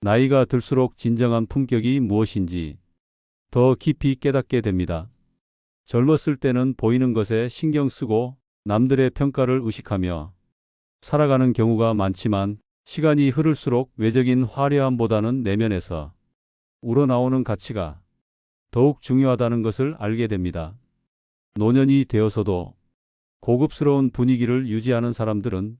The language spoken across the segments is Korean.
나이가 들수록 진정한 품격이 무엇인지 더 깊이 깨닫게 됩니다. 젊었을 때는 보이는 것에 신경 쓰고 남들의 평가를 의식하며 살아가는 경우가 많지만 시간이 흐를수록 외적인 화려함보다는 내면에서 우러나오는 가치가 더욱 중요하다는 것을 알게 됩니다. 노년이 되어서도 고급스러운 분위기를 유지하는 사람들은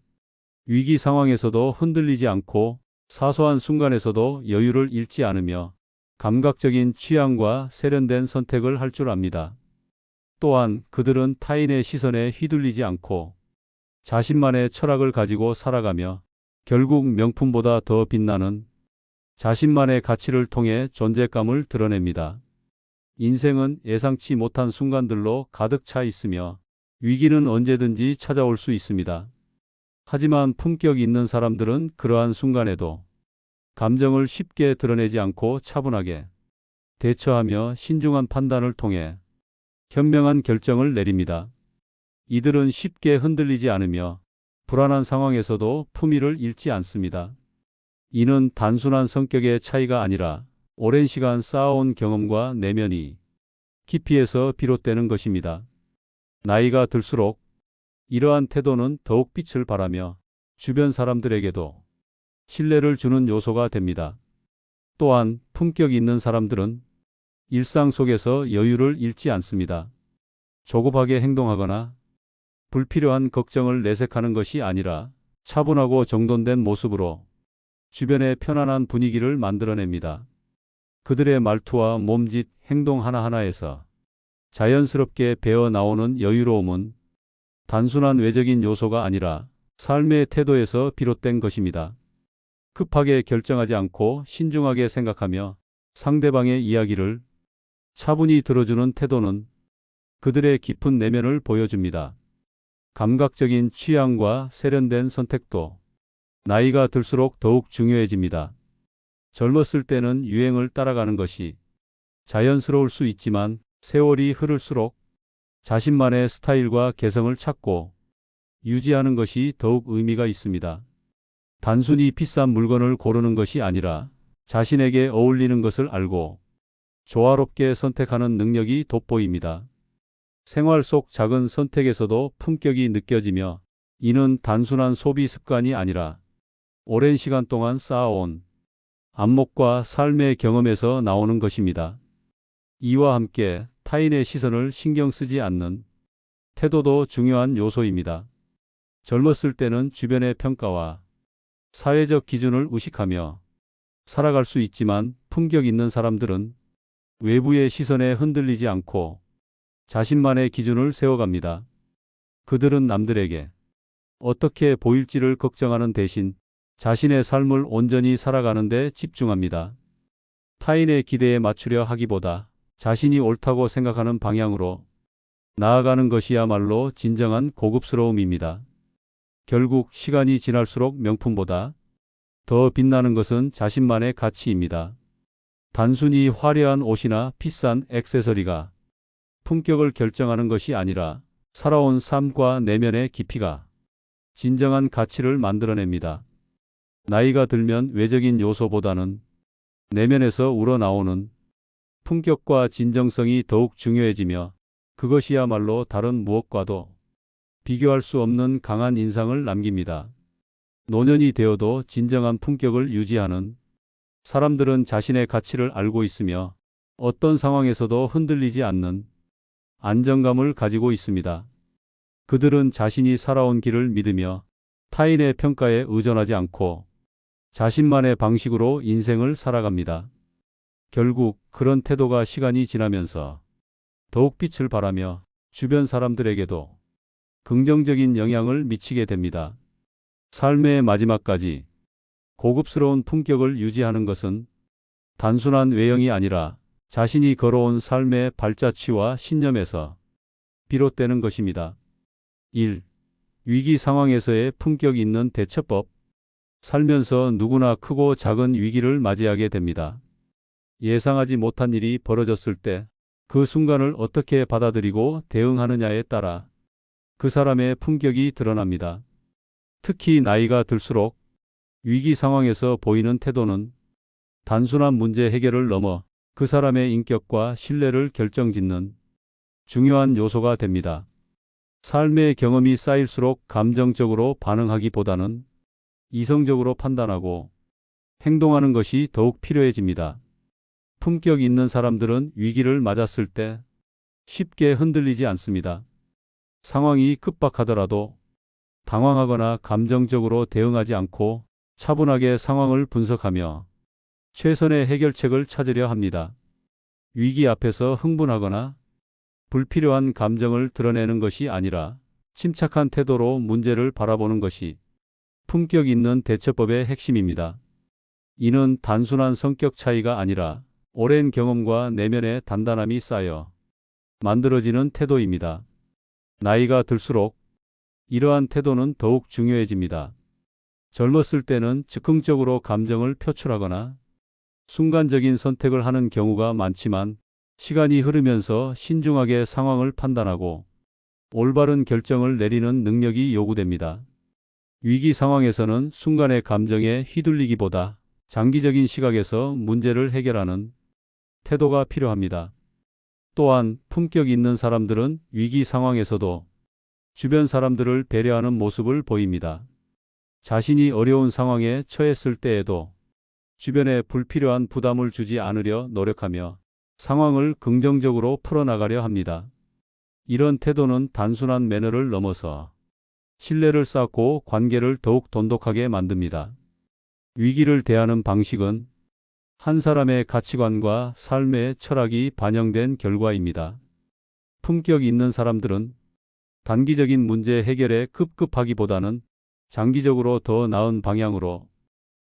위기 상황에서도 흔들리지 않고 사소한 순간에서도 여유를 잃지 않으며 감각적인 취향과 세련된 선택을 할 줄 압니다. 또한 그들은 타인의 시선에 휘둘리지 않고 자신만의 철학을 가지고 살아가며 결국 명품보다 더 빛나는 자신만의 가치를 통해 존재감을 드러냅니다. 인생은 예상치 못한 순간들로 가득 차 있으며 위기는 언제든지 찾아올 수 있습니다. 하지만 품격 있는 사람들은 그러한 순간에도 감정을 쉽게 드러내지 않고 차분하게 대처하며 신중한 판단을 통해 현명한 결정을 내립니다. 이들은 쉽게 흔들리지 않으며 불안한 상황에서도 품위를 잃지 않습니다. 이는 단순한 성격의 차이가 아니라 오랜 시간 쌓아온 경험과 내면이 깊이에서 비롯되는 것입니다. 나이가 들수록 이러한 태도는 더욱 빛을 발하며 주변 사람들에게도 신뢰를 주는 요소가 됩니다. 또한 품격 있는 사람들은 일상 속에서 여유를 잃지 않습니다. 조급하게 행동하거나 불필요한 걱정을 내색하는 것이 아니라 차분하고 정돈된 모습으로 주변의 편안한 분위기를 만들어냅니다. 그들의 말투와 몸짓, 행동 하나하나에서 자연스럽게 배어 나오는 여유로움은 단순한 외적인 요소가 아니라 삶의 태도에서 비롯된 것입니다. 급하게 결정하지 않고 신중하게 생각하며 상대방의 이야기를 차분히 들어주는 태도는 그들의 깊은 내면을 보여줍니다. 감각적인 취향과 세련된 선택도 나이가 들수록 더욱 중요해집니다. 젊었을 때는 유행을 따라가는 것이 자연스러울 수 있지만 세월이 흐를수록 자신만의 스타일과 개성을 찾고 유지하는 것이 더욱 의미가 있습니다. 단순히 비싼 물건을 고르는 것이 아니라 자신에게 어울리는 것을 알고 조화롭게 선택하는 능력이 돋보입니다. 생활 속 작은 선택에서도 품격이 느껴지며 이는 단순한 소비 습관이 아니라 오랜 시간 동안 쌓아온 안목과 삶의 경험에서 나오는 것입니다. 이와 함께 타인의 시선을 신경 쓰지 않는 태도도 중요한 요소입니다. 젊었을 때는 주변의 평가와 사회적 기준을 의식하며 살아갈 수 있지만 품격 있는 사람들은 외부의 시선에 흔들리지 않고 자신만의 기준을 세워갑니다. 그들은 남들에게 어떻게 보일지를 걱정하는 대신 자신의 삶을 온전히 살아가는 데 집중합니다. 타인의 기대에 맞추려 하기보다 자신이 옳다고 생각하는 방향으로 나아가는 것이야말로 진정한 고급스러움입니다. 결국 시간이 지날수록 명품보다 더 빛나는 것은 자신만의 가치입니다. 단순히 화려한 옷이나 비싼 액세서리가 품격을 결정하는 것이 아니라 살아온 삶과 내면의 깊이가 진정한 가치를 만들어냅니다. 나이가 들면 외적인 요소보다는 내면에서 우러나오는 품격과 진정성이 더욱 중요해지며 그것이야말로 다른 무엇과도 비교할 수 없는 강한 인상을 남깁니다. 노년이 되어도 진정한 품격을 유지하는 사람들은 자신의 가치를 알고 있으며 어떤 상황에서도 흔들리지 않는 안정감을 가지고 있습니다. 그들은 자신이 살아온 길을 믿으며 타인의 평가에 의존하지 않고 자신만의 방식으로 인생을 살아갑니다. 결국 그런 태도가 시간이 지나면서 더욱 빛을 발하며 주변 사람들에게도 긍정적인 영향을 미치게 됩니다. 삶의 마지막까지 고급스러운 품격을 유지하는 것은 단순한 외형이 아니라 자신이 걸어온 삶의 발자취와 신념에서 비롯되는 것입니다. 1. 위기 상황에서의 품격 있는 대처법. 살면서 누구나 크고 작은 위기를 맞이하게 됩니다. 예상하지 못한 일이 벌어졌을 때 그 순간을 어떻게 받아들이고 대응하느냐에 따라 그 사람의 품격이 드러납니다. 특히 나이가 들수록 위기 상황에서 보이는 태도는 단순한 문제 해결을 넘어 그 사람의 인격과 신뢰를 결정짓는 중요한 요소가 됩니다. 삶의 경험이 쌓일수록 감정적으로 반응하기보다는 이성적으로 판단하고 행동하는 것이 더욱 필요해집니다. 품격 있는 사람들은 위기를 맞았을 때 쉽게 흔들리지 않습니다. 상황이 급박하더라도 당황하거나 감정적으로 대응하지 않고 차분하게 상황을 분석하며 최선의 해결책을 찾으려 합니다. 위기 앞에서 흥분하거나 불필요한 감정을 드러내는 것이 아니라 침착한 태도로 문제를 바라보는 것이 품격 있는 대처법의 핵심입니다. 이는 단순한 성격 차이가 아니라 오랜 경험과 내면의 단단함이 쌓여 만들어지는 태도입니다. 나이가 들수록 이러한 태도는 더욱 중요해집니다. 젊었을 때는 즉흥적으로 감정을 표출하거나 순간적인 선택을 하는 경우가 많지만 시간이 흐르면서 신중하게 상황을 판단하고 올바른 결정을 내리는 능력이 요구됩니다. 위기 상황에서는 순간의 감정에 휘둘리기보다 장기적인 시각에서 문제를 해결하는 태도가 필요합니다. 또한 품격 있는 사람들은 위기 상황에서도 주변 사람들을 배려하는 모습을 보입니다. 자신이 어려운 상황에 처했을 때에도 주변에 불필요한 부담을 주지 않으려 노력하며 상황을 긍정적으로 풀어나가려 합니다. 이런 태도는 단순한 매너를 넘어서 신뢰를 쌓고 관계를 더욱 돈독하게 만듭니다. 위기를 대하는 방식은 한 사람의 가치관과 삶의 철학이 반영된 결과입니다. 품격 있는 사람들은 단기적인 문제 해결에 급급하기보다는 장기적으로 더 나은 방향으로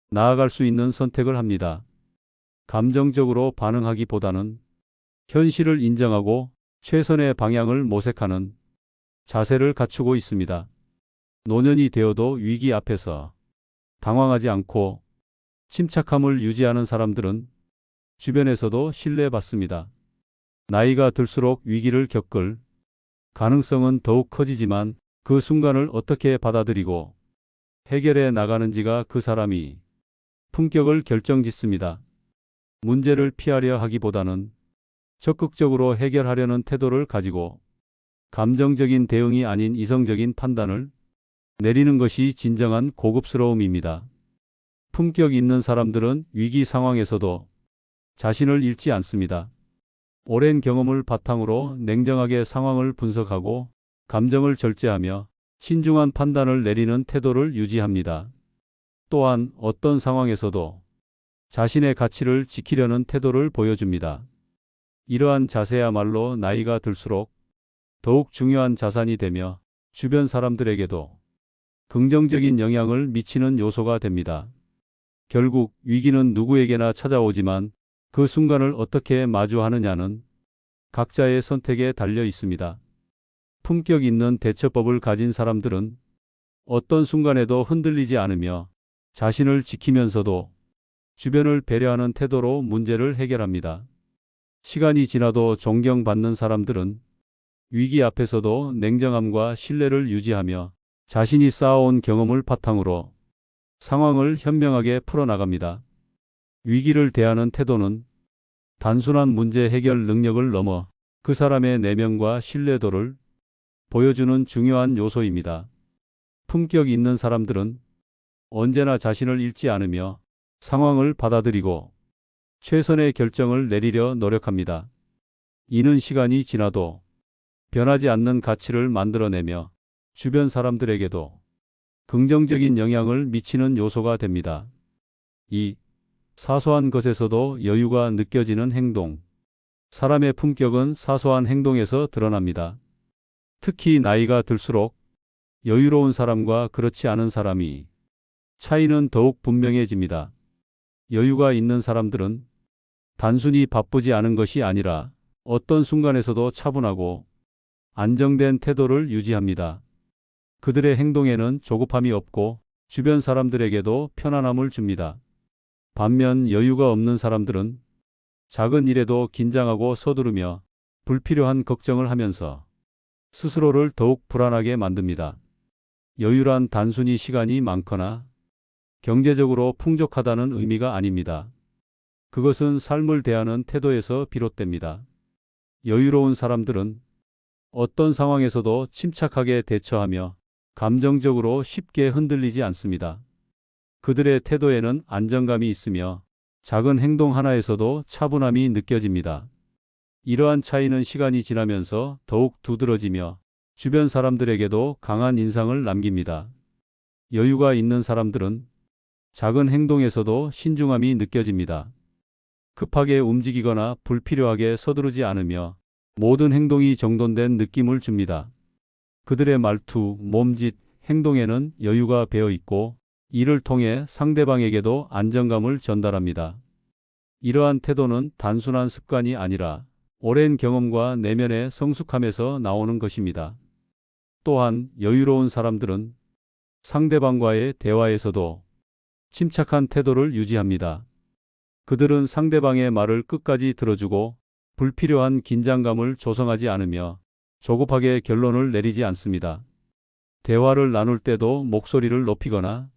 나아갈 수 있는 선택을 합니다. 감정적으로 반응하기보다는 현실을 인정하고 최선의 방향을 모색하는 자세를 갖추고 있습니다. 노년이 되어도 위기 앞에서 당황하지 않고 침착함을 유지하는 사람들은 주변에서도 신뢰받습니다. 나이가 들수록 위기를 겪을 가능성은 더욱 커지지만 그 순간을 어떻게 받아들이고 해결해 나가는지가 그 사람이 품격을 결정짓습니다. 문제를 피하려 하기보다는 적극적으로 해결하려는 태도를 가지고 감정적인 대응이 아닌 이성적인 판단을 내리는 것이 진정한 고급스러움입니다. 품격 있는 사람들은 위기 상황에서도 자신을 잃지 않습니다. 오랜 경험을 바탕으로 냉정하게 상황을 분석하고 감정을 절제하며 신중한 판단을 내리는 태도를 유지합니다. 또한 어떤 상황에서도 자신의 가치를 지키려는 태도를 보여줍니다. 이러한 자세야말로 나이가 들수록 더욱 중요한 자산이 되며 주변 사람들에게도 긍정적인 영향을 미치는 요소가 됩니다. 결국 위기는 누구에게나 찾아오지만 그 순간을 어떻게 마주하느냐는 각자의 선택에 달려 있습니다. 품격 있는 대처법을 가진 사람들은 어떤 순간에도 흔들리지 않으며 자신을 지키면서도 주변을 배려하는 태도로 문제를 해결합니다. 시간이 지나도 존경받는 사람들은 위기 앞에서도 냉정함과 신뢰를 유지하며 자신이 쌓아온 경험을 바탕으로 상황을 현명하게 풀어나갑니다. 위기를 대하는 태도는 단순한 문제 해결 능력을 넘어 그 사람의 내면과 신뢰도를 보여주는 중요한 요소입니다. 품격 있는 사람들은 언제나 자신을 잃지 않으며 상황을 받아들이고 최선의 결정을 내리려 노력합니다. 이는 시간이 지나도 변하지 않는 가치를 만들어내며 주변 사람들에게도 긍정적인 영향을 미치는 요소가 됩니다. 이 사소한 것에서도 여유가 느껴지는 행동. 사람의 품격은 사소한 행동에서 드러납니다. 특히 나이가 들수록 여유로운 사람과 그렇지 않은 사람이 차이는 더욱 분명해집니다. 여유가 있는 사람들은 단순히 바쁘지 않은 것이 아니라 어떤 순간에서도 차분하고 안정된 태도를 유지합니다. 그들의 행동에는 조급함이 없고 주변 사람들에게도 편안함을 줍니다. 반면 여유가 없는 사람들은 작은 일에도 긴장하고 서두르며 불필요한 걱정을 하면서 스스로를 더욱 불안하게 만듭니다. 여유란 단순히 시간이 많거나 경제적으로 풍족하다는 의미가 아닙니다. 그것은 삶을 대하는 태도에서 비롯됩니다. 여유로운 사람들은 어떤 상황에서도 침착하게 대처하며 감정적으로 쉽게 흔들리지 않습니다. 그들의 태도에는 안정감이 있으며 작은 행동 하나에서도 차분함이 느껴집니다. 이러한 차이는 시간이 지나면서 더욱 두드러지며 주변 사람들에게도 강한 인상을 남깁니다. 여유가 있는 사람들은 작은 행동에서도 신중함이 느껴집니다. 급하게 움직이거나 불필요하게 서두르지 않으며 모든 행동이 정돈된 느낌을 줍니다. 그들의 말투, 몸짓, 행동에는 여유가 배어 있고 이를 통해 상대방에게도 안정감을 전달합니다. 이러한 태도는 단순한 습관이 아니라 오랜 경험과 내면의 성숙함에서 나오는 것입니다. 또한 여유로운 사람들은 상대방과의 대화에서도 침착한 태도를 유지합니다. 그들은 상대방의 말을 끝까지 들어주고 불필요한 긴장감을 조성하지 않으며 조급하게 결론을 내리지 않습니다. 대화를 나눌 때도 목소리를 높이거나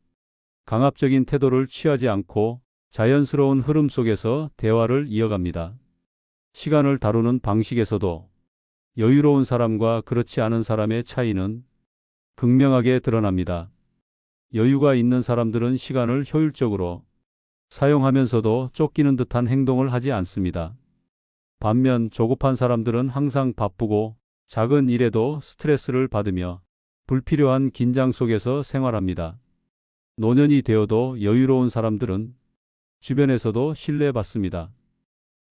강압적인 태도를 취하지 않고 자연스러운 흐름 속에서 대화를 이어갑니다. 시간을 다루는 방식에서도 여유로운 사람과 그렇지 않은 사람의 차이는 극명하게 드러납니다. 여유가 있는 사람들은 시간을 효율적으로 사용하면서도 쫓기는 듯한 행동을 하지 않습니다. 반면 조급한 사람들은 항상 바쁘고 작은 일에도 스트레스를 받으며 불필요한 긴장 속에서 생활합니다. 노년이 되어도 여유로운 사람들은 주변에서도 신뢰받습니다.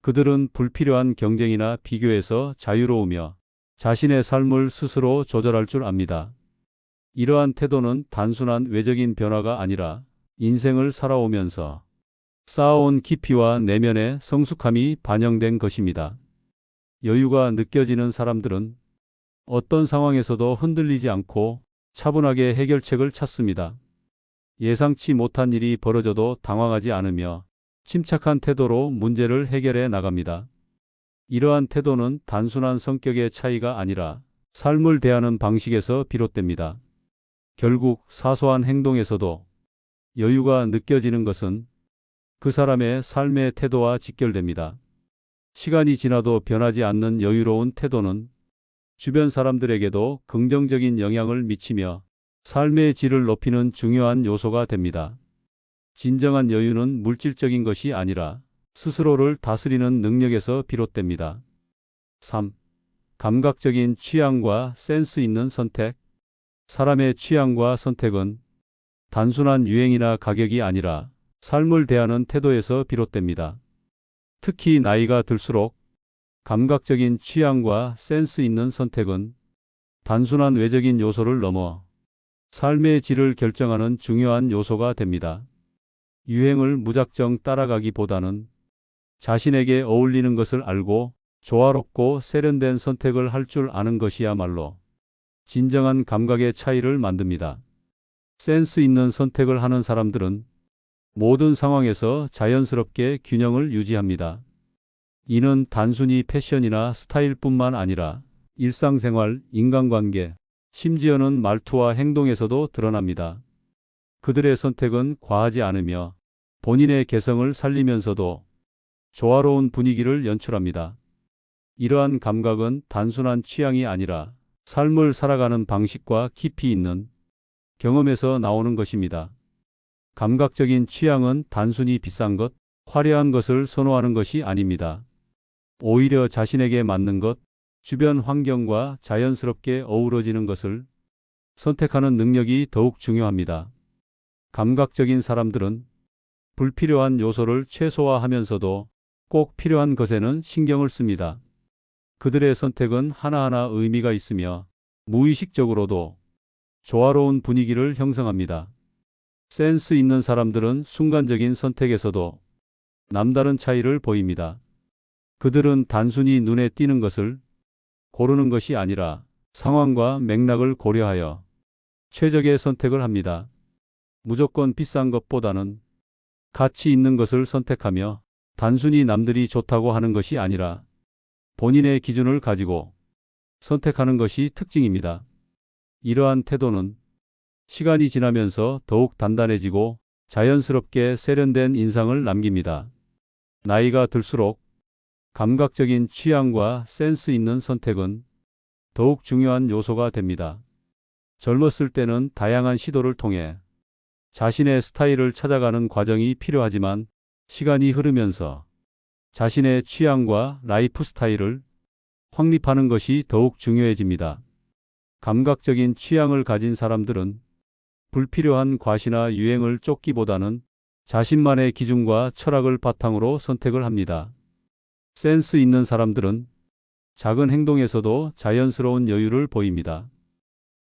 그들은 불필요한 경쟁이나 비교에서 자유로우며 자신의 삶을 스스로 조절할 줄 압니다. 이러한 태도는 단순한 외적인 변화가 아니라 인생을 살아오면서 쌓아온 깊이와 내면의 성숙함이 반영된 것입니다. 여유가 느껴지는 사람들은 어떤 상황에서도 흔들리지 않고 차분하게 해결책을 찾습니다. 예상치 못한 일이 벌어져도 당황하지 않으며 침착한 태도로 문제를 해결해 나갑니다. 이러한 태도는 단순한 성격의 차이가 아니라 삶을 대하는 방식에서 비롯됩니다. 결국 사소한 행동에서도 여유가 느껴지는 것은 그 사람의 삶의 태도와 직결됩니다. 시간이 지나도 변하지 않는 여유로운 태도는 주변 사람들에게도 긍정적인 영향을 미치며 삶의 질을 높이는 중요한 요소가 됩니다. 진정한 여유는 물질적인 것이 아니라 스스로를 다스리는 능력에서 비롯됩니다. 3. 감각적인 취향과 센스 있는 선택. 사람의 취향과 선택은 단순한 유행이나 가격이 아니라 삶을 대하는 태도에서 비롯됩니다. 특히 나이가 들수록 감각적인 취향과 센스 있는 선택은 단순한 외적인 요소를 넘어 삶의 질을 결정하는 중요한 요소가 됩니다. 유행을 무작정 따라가기보다는 자신에게 어울리는 것을 알고 조화롭고 세련된 선택을 할 줄 아는 것이야말로 진정한 감각의 차이를 만듭니다. 센스 있는 선택을 하는 사람들은 모든 상황에서 자연스럽게 균형을 유지합니다. 이는 단순히 패션이나 스타일뿐만 아니라 일상생활, 인간관계, 심지어는 말투와 행동에서도 드러납니다. 그들의 선택은 과하지 않으며 본인의 개성을 살리면서도 조화로운 분위기를 연출합니다. 이러한 감각은 단순한 취향이 아니라 삶을 살아가는 방식과 깊이 있는 경험에서 나오는 것입니다. 감각적인 취향은 단순히 비싼 것, 화려한 것을 선호하는 것이 아닙니다. 오히려 자신에게 맞는 것, 주변 환경과 자연스럽게 어우러지는 것을 선택하는 능력이 더욱 중요합니다. 감각적인 사람들은 불필요한 요소를 최소화하면서도 꼭 필요한 것에는 신경을 씁니다. 그들의 선택은 하나하나 의미가 있으며 무의식적으로도 조화로운 분위기를 형성합니다. 센스 있는 사람들은 순간적인 선택에서도 남다른 차이를 보입니다. 그들은 단순히 눈에 띄는 것을 고르는 것이 아니라 상황과 맥락을 고려하여 최적의 선택을 합니다. 무조건 비싼 것보다는 가치 있는 것을 선택하며 단순히 남들이 좋다고 하는 것이 아니라 본인의 기준을 가지고 선택하는 것이 특징입니다. 이러한 태도는 시간이 지나면서 더욱 단단해지고 자연스럽게 세련된 인상을 남깁니다. 나이가 들수록 감각적인 취향과 센스 있는 선택은 더욱 중요한 요소가 됩니다. 젊었을 때는 다양한 시도를 통해 자신의 스타일을 찾아가는 과정이 필요하지만 시간이 흐르면서 자신의 취향과 라이프 스타일을 확립하는 것이 더욱 중요해집니다. 감각적인 취향을 가진 사람들은 불필요한 과시나 유행을 쫓기보다는 자신만의 기준과 철학을 바탕으로 선택을 합니다. 센스 있는 사람들은 작은 행동에서도 자연스러운 여유를 보입니다.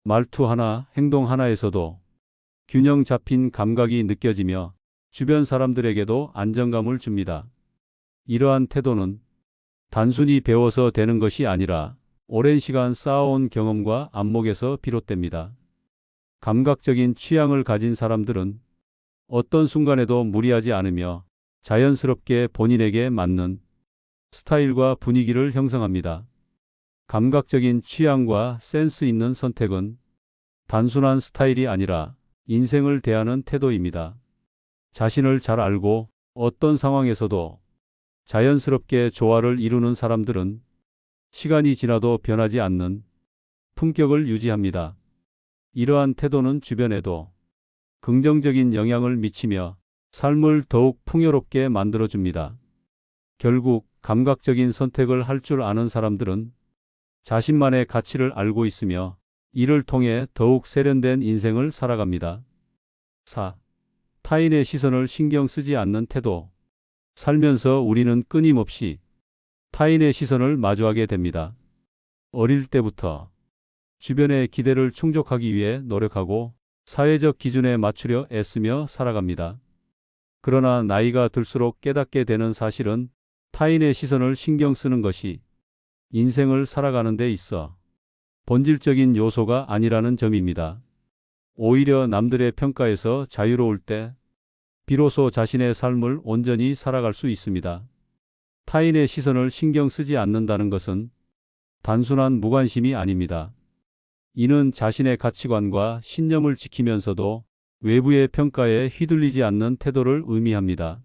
말투 하나, 행동 하나에서도 균형 잡힌 감각이 느껴지며 주변 사람들에게도 안정감을 줍니다. 이러한 태도는 단순히 배워서 되는 것이 아니라 오랜 시간 쌓아온 경험과 안목에서 비롯됩니다. 감각적인 취향을 가진 사람들은 어떤 순간에도 무리하지 않으며 자연스럽게 본인에게 맞는 스타일과 분위기를 형성합니다. 감각적인 취향과 센스 있는 선택은 단순한 스타일이 아니라 인생을 대하는 태도입니다. 자신을 잘 알고 어떤 상황에서도 자연스럽게 조화를 이루는 사람들은 시간이 지나도 변하지 않는 품격을 유지합니다. 이러한 태도는 주변에도 긍정적인 영향을 미치며 삶을 더욱 풍요롭게 만들어줍니다. 결국 감각적인 선택을 할 줄 아는 사람들은 자신만의 가치를 알고 있으며 이를 통해 더욱 세련된 인생을 살아갑니다. 4. 타인의 시선을 신경 쓰지 않는 태도. 살면서 우리는 끊임없이 타인의 시선을 마주하게 됩니다. 어릴 때부터 주변의 기대를 충족하기 위해 노력하고 사회적 기준에 맞추려 애쓰며 살아갑니다. 그러나 나이가 들수록 깨닫게 되는 사실은 타인의 시선을 신경 쓰는 것이 인생을 살아가는 데 있어 본질적인 요소가 아니라는 점입니다. 오히려 남들의 평가에서 자유로울 때 비로소 자신의 삶을 온전히 살아갈 수 있습니다. 타인의 시선을 신경 쓰지 않는다는 것은 단순한 무관심이 아닙니다. 이는 자신의 가치관과 신념을 지키면서도 외부의 평가에 휘둘리지 않는 태도를 의미합니다.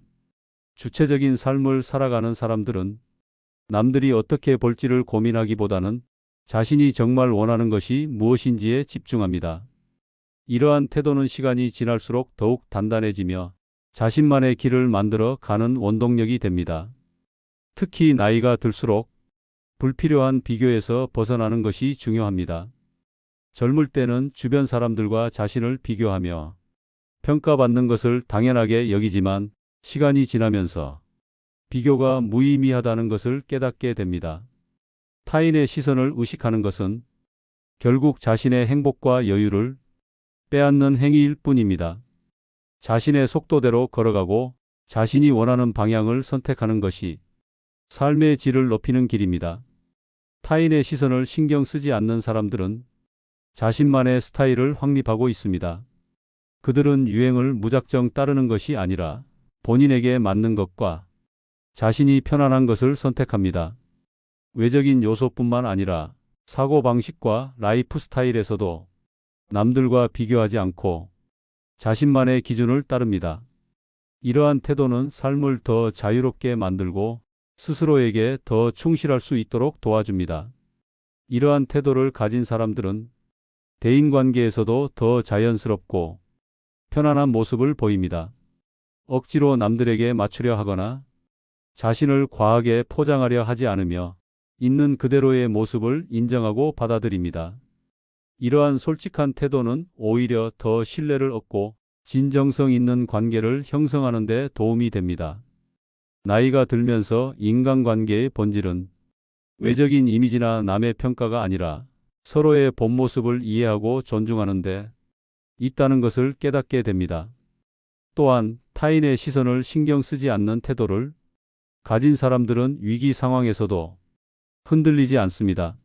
주체적인 삶을 살아가는 사람들은 남들이 어떻게 볼지를 고민하기보다는 자신이 정말 원하는 것이 무엇인지에 집중합니다. 이러한 태도는 시간이 지날수록 더욱 단단해지며 자신만의 길을 만들어 가는 원동력이 됩니다. 특히 나이가 들수록 불필요한 비교에서 벗어나는 것이 중요합니다. 젊을 때는 주변 사람들과 자신을 비교하며 평가받는 것을 당연하게 여기지만 시간이 지나면서 비교가 무의미하다는 것을 깨닫게 됩니다. 타인의 시선을 의식하는 것은 결국 자신의 행복과 여유를 빼앗는 행위일 뿐입니다. 자신의 속도대로 걸어가고 자신이 원하는 방향을 선택하는 것이 삶의 질을 높이는 길입니다. 타인의 시선을 신경 쓰지 않는 사람들은 자신만의 스타일을 확립하고 있습니다. 그들은 유행을 무작정 따르는 것이 아니라 본인에게 맞는 것과 자신이 편안한 것을 선택합니다. 외적인 요소뿐만 아니라 사고방식과 라이프 스타일에서도 남들과 비교하지 않고 자신만의 기준을 따릅니다. 이러한 태도는 삶을 더 자유롭게 만들고 스스로에게 더 충실할 수 있도록 도와줍니다. 이러한 태도를 가진 사람들은 대인관계에서도 더 자연스럽고 편안한 모습을 보입니다. 억지로 남들에게 맞추려 하거나 자신을 과하게 포장하려 하지 않으며 있는 그대로의 모습을 인정하고 받아들입니다. 이러한 솔직한 태도는 오히려 더 신뢰를 얻고 진정성 있는 관계를 형성하는 데 도움이 됩니다. 나이가 들면서 인간관계의 본질은 외적인 이미지나 남의 평가가 아니라 서로의 본 모습을 이해하고 존중하는 데 있다는 것을 깨닫게 됩니다. 또한 타인의 시선을 신경 쓰지 않는 태도를 가진 사람들은 위기 상황에서도 흔들리지 않습니다.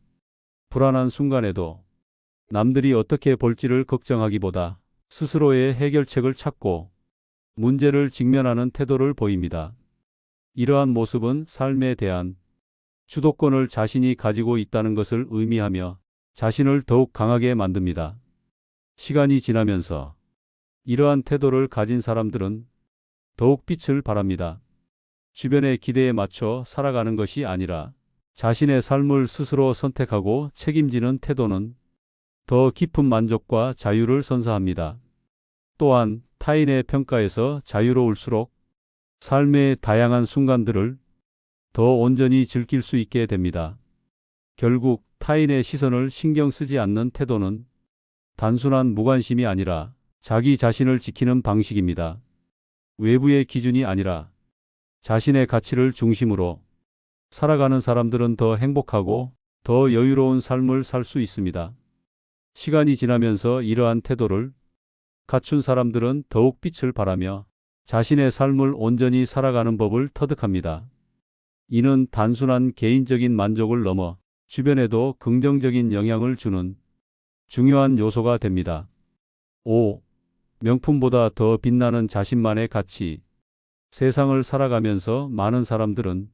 불안한 순간에도 남들이 어떻게 볼지를 걱정하기보다 스스로의 해결책을 찾고 문제를 직면하는 태도를 보입니다. 이러한 모습은 삶에 대한 주도권을 자신이 가지고 있다는 것을 의미하며 자신을 더욱 강하게 만듭니다. 시간이 지나면서 이러한 태도를 가진 사람들은 더욱 빛을 발합니다. 주변의 기대에 맞춰 살아가는 것이 아니라 자신의 삶을 스스로 선택하고 책임지는 태도는 더 깊은 만족과 자유를 선사합니다. 또한 타인의 평가에서 자유로울수록 삶의 다양한 순간들을 더 온전히 즐길 수 있게 됩니다. 결국 타인의 시선을 신경 쓰지 않는 태도는 단순한 무관심이 아니라 자기 자신을 지키는 방식입니다. 외부의 기준이 아니라 자신의 가치를 중심으로 살아가는 사람들은 더 행복하고 더 여유로운 삶을 살 수 있습니다. 시간이 지나면서 이러한 태도를 갖춘 사람들은 더욱 빛을 발하며 자신의 삶을 온전히 살아가는 법을 터득합니다. 이는 단순한 개인적인 만족을 넘어 주변에도 긍정적인 영향을 주는 중요한 요소가 됩니다. 5. 명품보다 더 빛나는 자신만의 가치. 세상을 살아가면서 많은 사람들은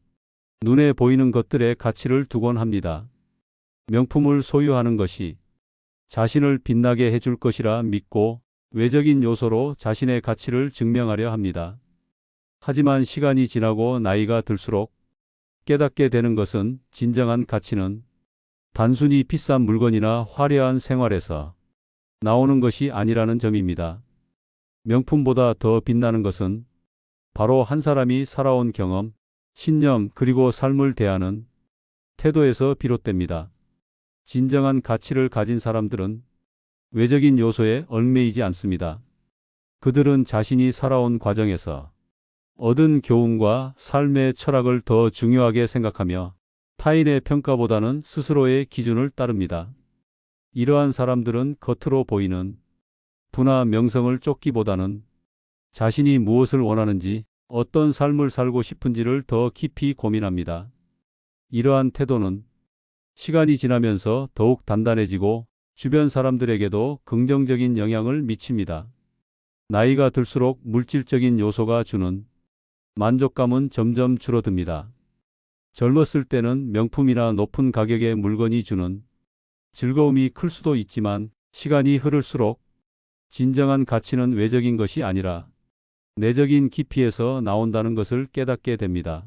눈에 보이는 것들의 가치를 두곤 합니다. 명품을 소유하는 것이 자신을 빛나게 해줄 것이라 믿고 외적인 요소로 자신의 가치를 증명하려 합니다. 하지만 시간이 지나고 나이가 들수록 깨닫게 되는 것은 진정한 가치는 단순히 비싼 물건이나 화려한 생활에서 나오는 것이 아니라는 점입니다. 명품보다 더 빛나는 것은 바로 한 사람이 살아온 경험, 신념, 그리고 삶을 대하는 태도에서 비롯됩니다. 진정한 가치를 가진 사람들은 외적인 요소에 얽매이지 않습니다. 그들은 자신이 살아온 과정에서 얻은 교훈과 삶의 철학을 더 중요하게 생각하며 타인의 평가보다는 스스로의 기준을 따릅니다. 이러한 사람들은 겉으로 보이는 부나 명성을 쫓기보다는 자신이 무엇을 원하는지 어떤 삶을 살고 싶은지를 더 깊이 고민합니다. 이러한 태도는 시간이 지나면서 더욱 단단해지고 주변 사람들에게도 긍정적인 영향을 미칩니다. 나이가 들수록 물질적인 요소가 주는 만족감은 점점 줄어듭니다. 젊었을 때는 명품이나 높은 가격의 물건이 주는 즐거움이 클 수도 있지만 시간이 흐를수록 진정한 가치는 외적인 것이 아니라 내적인 깊이에서 나온다는 것을 깨닫게 됩니다.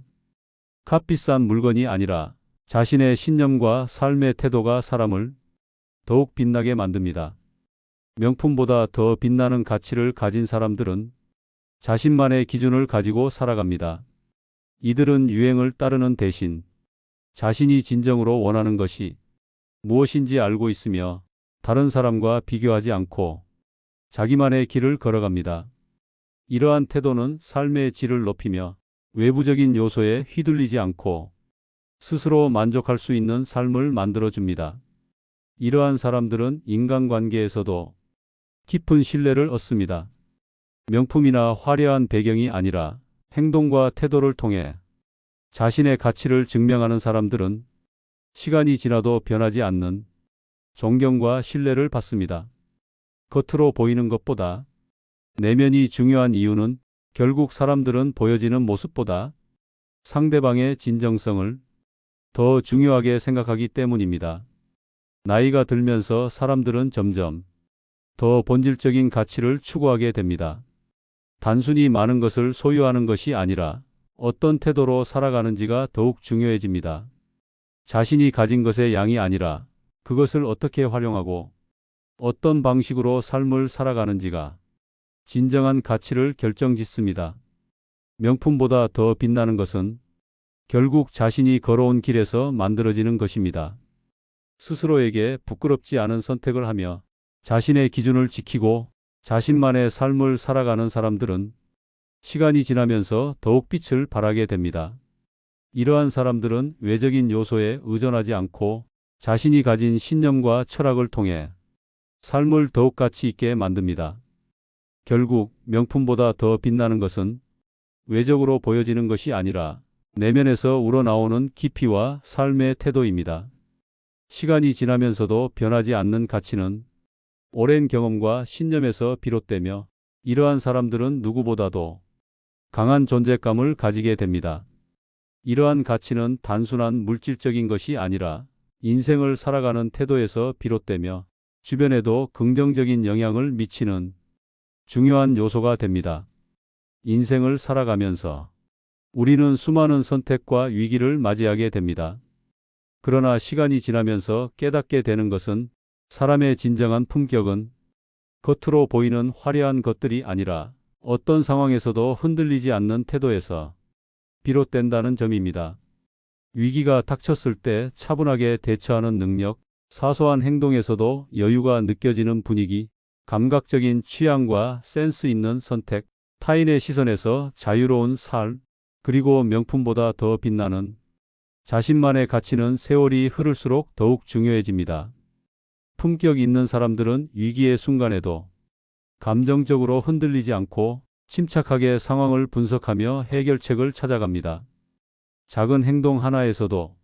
값비싼 물건이 아니라 자신의 신념과 삶의 태도가 사람을 더욱 빛나게 만듭니다. 명품보다 더 빛나는 가치를 가진 사람들은 자신만의 기준을 가지고 살아갑니다. 이들은 유행을 따르는 대신 자신이 진정으로 원하는 것이 무엇인지 알고 있으며 다른 사람과 비교하지 않고 자기만의 길을 걸어갑니다. 이러한 태도는 삶의 질을 높이며 외부적인 요소에 휘둘리지 않고 스스로 만족할 수 있는 삶을 만들어줍니다. 이러한 사람들은 인간관계에서도 깊은 신뢰를 얻습니다. 명품이나 화려한 배경이 아니라 행동과 태도를 통해 자신의 가치를 증명하는 사람들은 시간이 지나도 변하지 않는 존경과 신뢰를 받습니다. 겉으로 보이는 것보다 내면이 중요한 이유는 결국 사람들은 보여지는 모습보다 상대방의 진정성을 더 중요하게 생각하기 때문입니다. 나이가 들면서 사람들은 점점 더 본질적인 가치를 추구하게 됩니다. 단순히 많은 것을 소유하는 것이 아니라 어떤 태도로 살아가는지가 더욱 중요해집니다. 자신이 가진 것의 양이 아니라 그것을 어떻게 활용하고 어떤 방식으로 삶을 살아가는지가 진정한 가치를 결정짓습니다. 명품보다 더 빛나는 것은 결국 자신이 걸어온 길에서 만들어지는 것입니다. 스스로에게 부끄럽지 않은 선택을 하며 자신의 기준을 지키고 자신만의 삶을 살아가는 사람들은 시간이 지나면서 더욱 빛을 발하게 됩니다. 이러한 사람들은 외적인 요소에 의존하지 않고 자신이 가진 신념과 철학을 통해 삶을 더욱 가치 있게 만듭니다. 결국 명품보다 더 빛나는 것은 외적으로 보여지는 것이 아니라 내면에서 우러나오는 깊이와 삶의 태도입니다. 시간이 지나면서도 변하지 않는 가치는 오랜 경험과 신념에서 비롯되며 이러한 사람들은 누구보다도 강한 존재감을 가지게 됩니다. 이러한 가치는 단순한 물질적인 것이 아니라 인생을 살아가는 태도에서 비롯되며 주변에도 긍정적인 영향을 미치는 중요한 요소가 됩니다. 인생을 살아가면서 우리는 수많은 선택과 위기를 맞이하게 됩니다. 그러나 시간이 지나면서 깨닫게 되는 것은 사람의 진정한 품격은 겉으로 보이는 화려한 것들이 아니라 어떤 상황에서도 흔들리지 않는 태도에서 비롯된다는 점입니다. 위기가 닥쳤을 때 차분하게 대처하는 능력, 사소한 행동에서도 여유가 느껴지는 분위기, 감각적인 취향과 센스 있는 선택, 타인의 시선에서 자유로운 삶, 그리고 명품보다 더 빛나는 자신만의 가치는 세월이 흐를수록 더욱 중요해집니다. 품격 있는 사람들은 위기의 순간에도 감정적으로 흔들리지 않고 침착하게 상황을 분석하며 해결책을 찾아갑니다. 작은 행동 하나에서도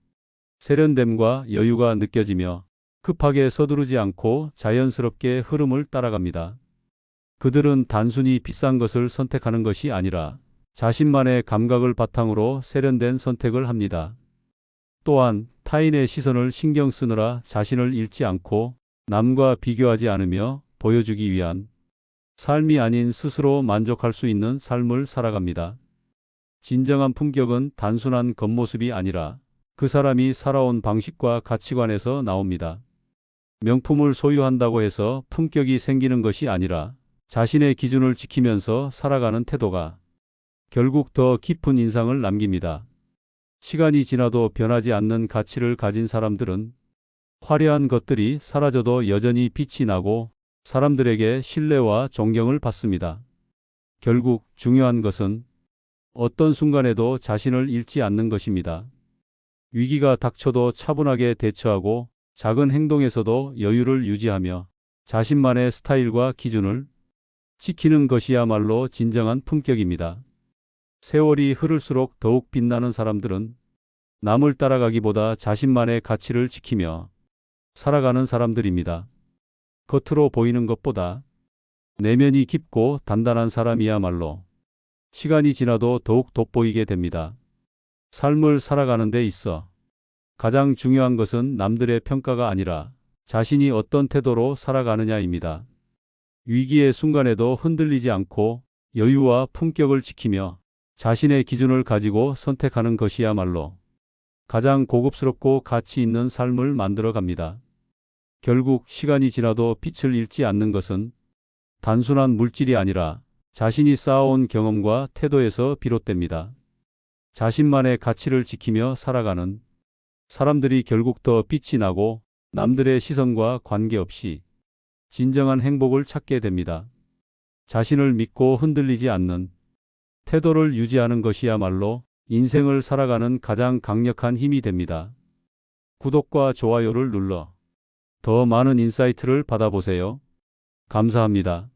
세련됨과 여유가 느껴지며 급하게 서두르지 않고 자연스럽게 흐름을 따라갑니다. 그들은 단순히 비싼 것을 선택하는 것이 아니라 자신만의 감각을 바탕으로 세련된 선택을 합니다. 또한 타인의 시선을 신경 쓰느라 자신을 잃지 않고 남과 비교하지 않으며 보여주기 위한 삶이 아닌 스스로 만족할 수 있는 삶을 살아갑니다. 진정한 품격은 단순한 겉모습이 아니라 그 사람이 살아온 방식과 가치관에서 나옵니다. 명품을 소유한다고 해서 품격이 생기는 것이 아니라 자신의 기준을 지키면서 살아가는 태도가 결국 더 깊은 인상을 남깁니다. 시간이 지나도 변하지 않는 가치를 가진 사람들은 화려한 것들이 사라져도 여전히 빛이 나고 사람들에게 신뢰와 존경을 받습니다. 결국 중요한 것은 어떤 순간에도 자신을 잃지 않는 것입니다. 위기가 닥쳐도 차분하게 대처하고 작은 행동에서도 여유를 유지하며 자신만의 스타일과 기준을 지키는 것이야말로 진정한 품격입니다. 세월이 흐를수록 더욱 빛나는 사람들은 남을 따라가기보다 자신만의 가치를 지키며 살아가는 사람들입니다. 겉으로 보이는 것보다 내면이 깊고 단단한 사람이야말로 시간이 지나도 더욱 돋보이게 됩니다. 삶을 살아가는 데 있어 가장 중요한 것은 남들의 평가가 아니라 자신이 어떤 태도로 살아가느냐입니다. 위기의 순간에도 흔들리지 않고 여유와 품격을 지키며 자신의 기준을 가지고 선택하는 것이야말로 가장 고급스럽고 가치 있는 삶을 만들어 갑니다. 결국 시간이 지나도 빛을 잃지 않는 것은 단순한 물질이 아니라 자신이 쌓아온 경험과 태도에서 비롯됩니다. 자신만의 가치를 지키며 살아가는 사람들이 결국 더 빛이 나고 남들의 시선과 관계없이 진정한 행복을 찾게 됩니다. 자신을 믿고 흔들리지 않는 태도를 유지하는 것이야말로 인생을 살아가는 가장 강력한 힘이 됩니다. 구독과 좋아요를 눌러 더 많은 인사이트를 받아보세요. 감사합니다.